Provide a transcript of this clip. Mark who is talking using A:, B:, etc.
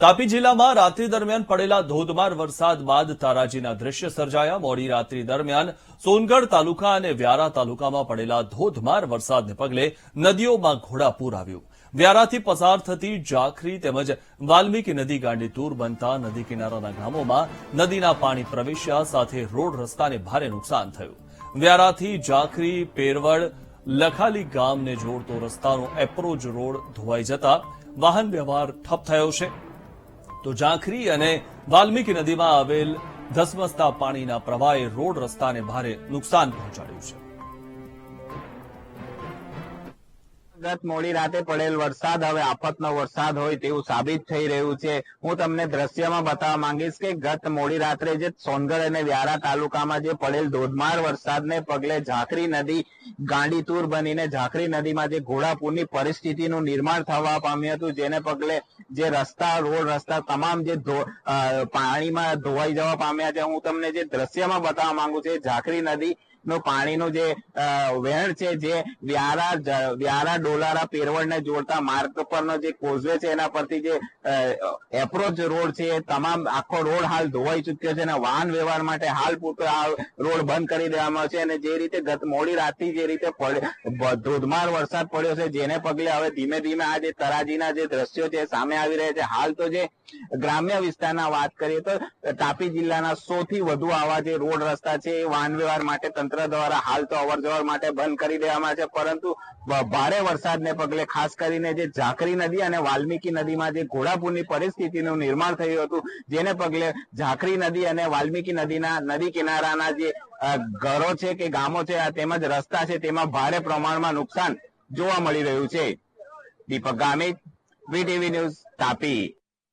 A: તાપી જિલ્લામાં રાત્રિ દરમિયાન પડેલા ધોધમાર વરસાદ બાદ તારાજીના દ્રશ્ય સર્જાયા. મોડી રાત્રિ દરમિયાન સોનગઢ તાલુકા અને વ્યારા તાલુકામાં પડેલા ધોધમાર વરસાદને પગલે નદીઓમાં ઘોડાપૂર આવ્યું. વ્યારાથી પસાર થતી જાખરી તેમજ વાલ્મીકી નદી ગાંડી દૂર બનતા નદી કિનારાના ગામોમાં નદીના પાણી પ્રવેશ્યા સાથે રોડ રસ્તાને ભારે નુકસાન થયું. વ્યારાથી જાખરી, પેરવડ, લખાલી ગામને જોડતો રસ્તાનો એપ્રોચ રોડ ધોવાઈ જતા વાહન વ્યવહાર ઠપ થયો છે. તો ઝાંખરી અને વાલ્મીકી નદીમાં આવેલ ધસમસતા પાણીના પ્રવાહે રોડ રસ્તાને ભારે નુકસાન પહોંચાડ્યું છે.
B: ગત મોડી રાતે પડેલ વરસાદ, હવે આફતનો વરસાદ હોય તેવું સાબિત થઈ રહ્યું છે. હું તમને દ્રશ્યમાં બતાવવા માંગીશ કે ગત મોડી રાત્રે જે સોનગઢ અને વ્યારા તાલુકામાં જે પડેલ ધોધમાર વરસાદને પગલે ઝાંખરી નદી, ગાંડીતુર બનીને ઝાંખરી નદીમાં જે ઘોડાપૂરની પરિસ્થિતિનું નિર્માણ થવા પામ્યું હતું, જેને પગલે જે રસ્તા, રોડ રસ્તા તમામ જે પાણીમાં ધોવાઈ જવા પામ્યા છે. હું તમને જે દ્રશ્યમાં બતાવવા માંગુ છું ઝાંખરી નદી નું પાણીનું જે વહેણ છે, જે વ્યારા વ્યારા ડોલારા પેરવડને જોડતા માર્ગ પરનો જે કોઝવે છે, એના પરથી જે એપ્રોચ રોડ છે તમામ આખો રોડ હાલ ધોવાઈ ચુક્યો છે અને વાહન વ્યવહાર માટે હાલ પૂરતો આ રોડ બંધ કરી દેવામાં આવશે અને જે રીતે ગત મોડી રાતથી જે રીતે ધોધમાર વરસાદ પડ્યો છે, જેને પગલે હવે ધીમે ધીમે આ જે તરાજીના જે દ્રશ્યો છે સામે આવી રહ્યા છે. હાલ તો જે ગ્રામ્ય વિસ્તારના વાત કરીએ તો તાપી જિલ્લાના સૌથી વધુ આવા જે રોડ રસ્તા છે, એ વાહન વ્યવહાર માટે તંત્ર દ્વારા હાલ તો અવર જવર માટે બંધ કરી દેવામાં છે, પરંતુ ભારે વરસાદને પગલે ખાસ કરીને જે ઝાંખરી નદી અને વાલ્મીકી નદીમાં જે ઘોડાપૂરની પરિસ્થિતિનું નિર્માણ થયું હતું, જેને પગલે ઝાંખરી નદી અને વાલ્મીકી નદીના નદી કિનારાના જે ઘરો છે કે ગામો છે તેમજ રસ્તા છે, તેમાં ભારે પ્રમાણમાં નુકસાન જોવા મળી રહ્યું છે. Deepak Gamit VTV news Tapi.